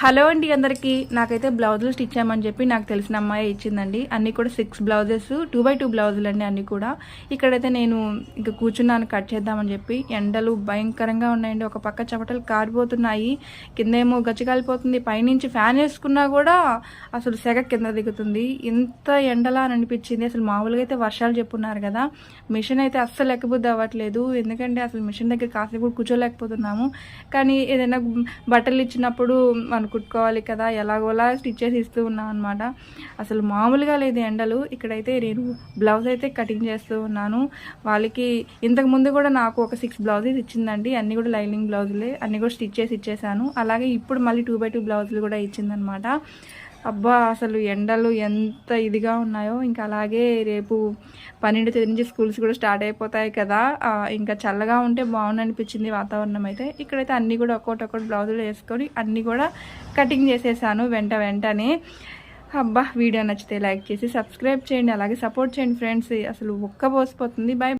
Hello అండి అందరికీ. నాకైతే బ్లౌజులు స్టిచ్ చేయమని చెప్పి నాకు తెలిసిన అమ్మాయి ఇచ్చిందండి. అన్నీ కూడా six blouses two by two బ్లౌజులు అండి అన్నీ కూడా. ఇక్కడైతే నేను ఇంకా కూర్చున్నాను కట్ చేద్దామని చెప్పి. ఎండలు భయంకరంగా ఉన్నాయండి. ఒక పక్క చెమటలు కారిపోతున్నాయి. కింద ఏమో పైనుంచి ఫ్యాన్ వేసుకున్నా కూడా అసలు సెగ కింద దిగుతుంది. ఇంత ఎండలా అని అనిపించింది. అసలు మామూలుగా అయితే వర్షాలు చెప్పున్నారు కదా. మిషన్ అయితే అస్సలు ఎక్కబుద్ధి అవ్వట్లేదు. ఎందుకంటే అసలు మిషన్ దగ్గర కాసేపు కూడా కూర్చోలేకపోతున్నాము. కానీ ఏదైనా బట్టలు ఇచ్చినప్పుడు మన కుట్టుకోవాలి కదా ఎలాగోలా స్టిచ్ చేసి ఇస్తూ ఉన్నాం అనమాట అసలు మామూలుగా లేదు ఎండలు. ఇక్కడైతే నేను బ్లౌజ్ అయితే కటింగ్ చేస్తూ ఉన్నాను. వాళ్ళకి ఇంతకు ముందు కూడా నాకు ఒక సిక్స్ బ్లౌజెస్ ఇచ్చిందండి. అన్నీ కూడా లైనింగ్ బ్లౌజులే. అన్నీ కూడా స్టిచ్ చేసి ఇచ్చేసాను. అలాగే ఇప్పుడు మళ్ళీ టూ బై టూ బ్లౌజులు కూడా ఇచ్చిందనమాట అబ్బా అసలు ఎండలు ఎంత ఇదిగా ఉన్నాయో. ఇంకా అలాగే రేపు పన్నెండు తేదీ నుంచి స్కూల్స్ కూడా స్టార్ట్ అయిపోతాయి కదా. ఇంకా చల్లగా ఉంటే బాగుంది అనిపించింది వాతావరణం అయితే. ఇక్కడైతే అన్నీ కూడా ఒక్కొక్కటి ఒక్కొక్కటి బ్లౌజులు వేసుకొని అన్నీ కూడా కటింగ్ చేసేసాను వెంట వెంటనే. అబ్బా వీడియో నచ్చితే లైక్ చేసి సబ్స్క్రైబ్ చేయండి అలాగే సపోర్ట్ చేయండి ఫ్రెండ్స్. అసలు ఒక్క పోసిపోతుంది బై